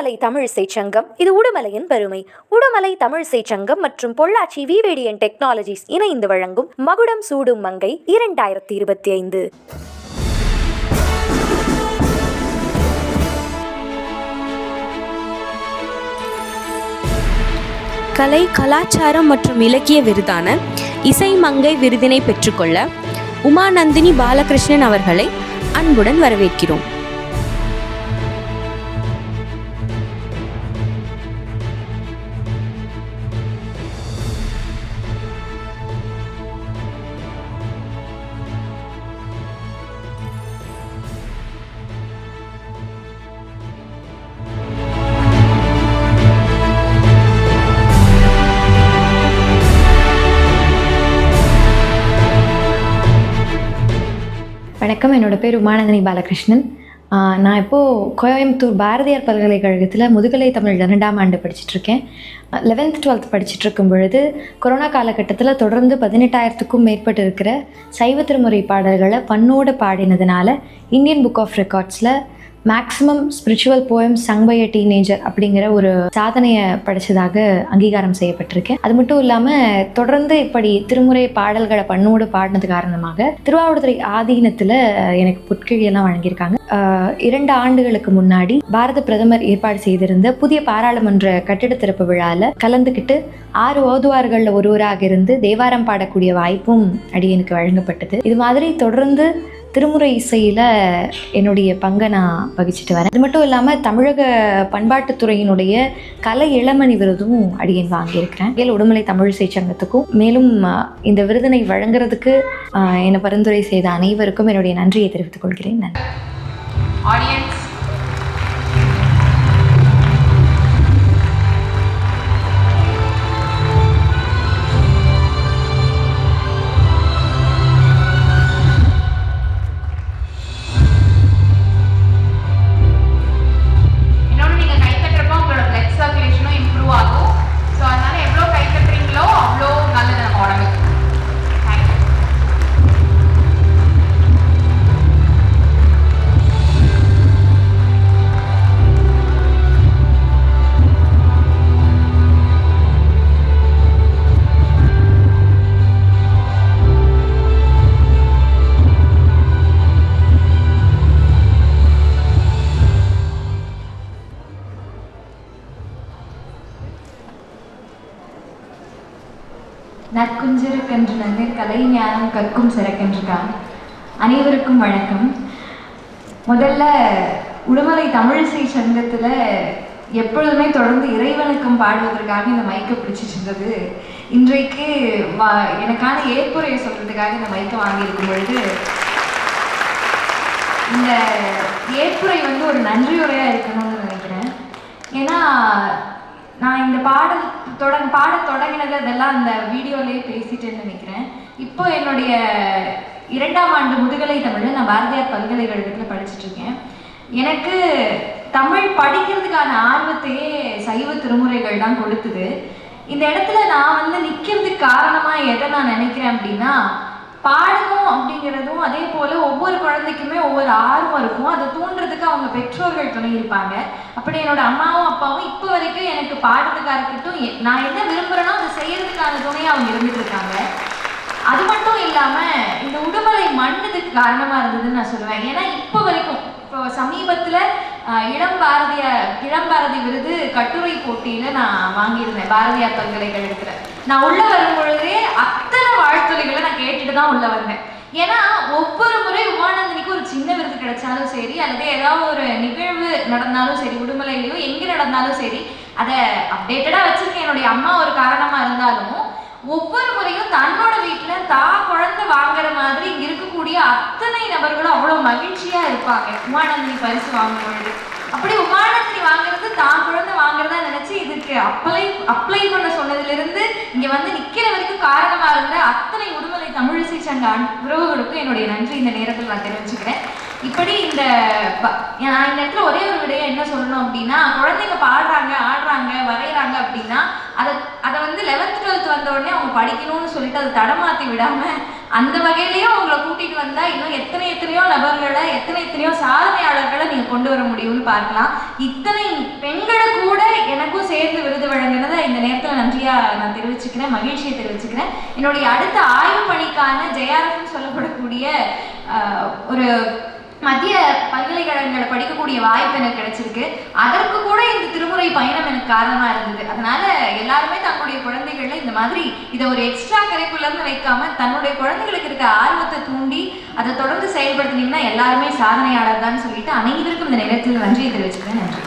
உடுமலை தமிழிசை சங்கம் இது உடுமலையின் பெருமை. உடுமலை தமிழிசை சங்கம் மற்றும் பொள்ளாச்சி விவேடியன் டெக்னாலஜிஸ் இணைந்து வழங்கும் மகுடம் சூடும் மங்கை இரண்டாயிரத்தி இருபத்தி ஐந்து. கலை கலாச்சாரம் மற்றும் இலக்கிய விருதான இசை மங்கை விருதினை பெற்றுக்கொள்ள உமாநந்தினி பாலகிருஷ்ணன் அவர்களை அன்புடன் வரவேற்கிறோம். வணக்கம். என்னோடய பேர் உமானந்தினி பாலகிருஷ்ணன். நான் இப்போது கோயம்புத்தூர் பாரதியார் பல்கலைக்கழகத்தில் முதுகலை தமிழ் இரண்டாம் ஆண்டு படிச்சிட்ருக்கேன். லெவன்த் டுவெல்த் படிச்சுட்ருக்கும் பொழுது கொரோனா காலகட்டத்தில் தொடர்ந்து பதினெட்டாயிரத்துக்கும் மேற்பட்டு இருக்கிற சைவ திருமுறை பாடல்களை பண்ணோடு பாடினதுனால Indian book of ரெக்கார்ட்ஸில் maximum spiritual poem sung by a teenager அப்படிங்கிற ஒரு சாதனையை படித்ததாக அங்கீகாரம் செய்யப்பட்டிருக்கேன் அது மட்டும் இல்லாமல் தொடர்ந்து இப்படி திருமுறை பாடல்களை பண்ணோடு பாடினது காரணமாக திருவாவூர்துறை ஆதீனத்தில் எனக்கு புட்கிழியெல்லாம் வழங்கியிருக்காங்க. இரண்டு ஆண்டுகளுக்கு முன்னாடி பாரத பிரதமர் ஏற்பாடு செய்திருந்த புதிய பாராளுமன்ற கட்டிட திறப்பு விழாவில் கலந்துக்கிட்டு ஆறு ஓதுவார்களில் ஒருவராக இருந்து தேவாரம் பாடக்கூடிய வாய்ப்பும் அடியனுக்கு வழங்கப்பட்டது. இது மாதிரி தொடர்ந்து திருமுறை இசையில் என்னுடைய பங்கை நான் வகிச்சிட்டு வரேன். அது மட்டும் இல்லாமல் தமிழக பண்பாட்டுத்துறையினுடைய கலை இளமணி விருதும் அடியேன் வாங்கியிருக்கிறேன். ஏல் உடுமலை தமிழிசை சங்கத்துக்கும் மேலும் இந்த விருதினை வழங்குறதுக்கு என்னை பரிந்துரை செய்த அனைவருக்கும் என்னுடைய நன்றியை தெரிவித்துக் கொள்கிறேன். நன்றி. நற்குஞ்சிறக்கென்று நன்னீர் கலை ஞானம் கற்கும் சிறக்கென்றுதான். அனைவருக்கும் வணக்கம். முதல்ல உடுமலை தமிழிசை சங்கத்தில் எப்பொழுதுமே தொடர்ந்து இறைவனுக்கும் பாடுவதற்காக இந்த மைக்கை பிடிச்சிட்டு இருந்தது இன்றைக்கு வா எனக்கான ஏற்புரையை சொல்கிறதுக்காக இந்த மைக்கை வாங்கியிருக்கும் பொழுது இந்த ஏற்புரை வந்து ஒரு நன்றியுரையாக இருக்கணும்னு நினைக்கிறேன். ஏன்னா நான் இந்த பாடல் தொடங்க பாட தொடங்கினது அதெல்லாம் அந்த வீடியோலேயே பேசிட்டேன்னு நினைக்கிறேன். இப்போ என்னுடைய இரண்டாம் ஆண்டு முதுகலை தமிழ் நான் பாரதியார் பல்கலைக்கழகத்தில் படிச்சுட்டு இருக்கேன் எனக்கு தமிழ் படிக்கிறதுக்கான ஆர்வத்தையே சைவ திருமுறைகள் தான் கொடுத்தது. இந்த இடத்துல நான் வந்து நிற்கிறதுக்கு காரணமாக எதை நான் நினைக்கிறேன் அப்படின்னா பாடணும் அப்படிங்கிறதும் அதே போல ஒவ்வொரு குழந்தைக்குமே ஒவ்வொரு ஆர்வம் இருக்கும். அதை தூண்டுறதுக்கு அவங்க பெற்றோர்கள் துணை இருப்பாங்க. அப்படி என்னோட அம்மாவும் அப்பாவும் இப்போ வரைக்கும் எனக்கு பாடுறதுக்காக இருக்கட்டும் எ- நான் என்ன விரும்புகிறேனோ அதை செய்யறதுக்கான துணையை அவங்க இருந்துட்டு இருக்காங்க. அது மட்டும் இல்லாம இந்த உடுமலை மண்ணதுக்கு காரணமா இருந்ததுன்னு நான் சொல்லுவேன். ஏன்னா இப்போ வரைக்கும் இப்போ சமீபத்துல இளம் பாரதிய இளம் பாரதி விருது கட்டுரை போட்டியில நான் வாங்கியிருந்தேன். பாரதியார் பல்கலைக்கழகத்துல. நான் உள்ள வரும் பொழுதே வாழ்த்துறைகளை நான் கேட்டுட்டு தான் உள்ள வந்தேன். ஏன்னா ஒவ்வொரு முறை உமானந்தினிக்கு ஒரு சின்ன விருது கிடைச்சாலும் சரி அல்லது ஏதாவது ஒரு நிகழ்வு நடந்தாலும் சரி உடுமலையிலையோ எங்க நடந்தாலும் சரி அதை அப்டேட்டடா வச்சிருக்க என்னுடைய அம்மா ஒரு காரணமா இருந்தாலும் ஒவ்வொரு முறையும் தன்னோட வீட்டுல தான் குழந்தை வாங்குற மாதிரி இங்க இருக்கக்கூடிய அத்தனை நபர்களும் அவ்வளவு மகிழ்ச்சியா இருப்பாங்க உமானந்தினி பரிசு வாங்கும் பொழுது. அப்படி உமானந்தினி வாங்குறது தான் குழந்தை வாங்குறதா நினைச்சு இதுக்கு அப்ளை அப்ளை பண்ண சொன்னதுல இருந்து இங்க வந்து காரணமா அத்தனை உடுமலை தமிழிசை சங்க உறவுகளுக்கும் என்னுடைய நன்றி. இந்த நேரத்தில் நான் தெரிவிச்சுக்கிறேன். இப்படி இந்த ப- நான் இந்த இடத்துல ஒரே ஒரு விடைய என்ன சொல்லணும் அப்படின்னா குழந்தைங்க பாடுறாங்க ஆடுறாங்க வரைகிறாங்க அப்படின்னா அதை அதை வந்து லெவன்த் டுவெல்த் வந்த உடனே அவங்க படிக்கணும்னு சொல்லிட்டு அதை தடமாற்றி விடாமல் அந்த வகையிலையும் அவங்களை கூட்டிட்டு வந்தா இன்னும் எத்தனை எத்தனையோ நபர்களை எத்தனை எத்தனையோ சாதனையாளர்களை நீங்க கொண்டு வர முடியும்னு பார்க்கலாம். இத்தனை பெண்களை கூட எனக்கும் சேர்ந்து விருது வழங்கினதை இந்த நேரத்துல நன்றியா நான் தெரிவிச்சுக்கிறேன் மகிழ்ச்சியை தெரிவிச்சுக்கிறேன். என்னுடைய அடுத்த ஆய்வு பணிக்கான ஜெயாரஃப்னு சொல்லப்படக்கூடிய ஒரு மத்திய பல்கலைக்கழகங்களை படிக்கக்கூடிய வாய்ப்பு எனக்கு கிடைச்சிருக்கு. அதற்கு கூட இந்த திருமுறை பயணம் எனக்கு காரணமா இருந்தது. அதனால எல்லாருமே தங்களுடைய குழந்தை இந்த மாதிரி இதை ஒரு எக்ஸ்ட்ரா கரிக்குலர்னு வைக்காம தன்னுடைய குழந்தைகளுக்கு இருக்க ஆர்வத்தை தூண்டி அதை தொடர்ந்து செயல்படுத்தினீங்கன்னா எல்லாருமே சாதனையாளர் தான் சொல்லிட்டு அனைவருக்கும் இந்த நேரத்தில் நன்றியை தெரிவிச்சுக்கிறேன். நன்றி.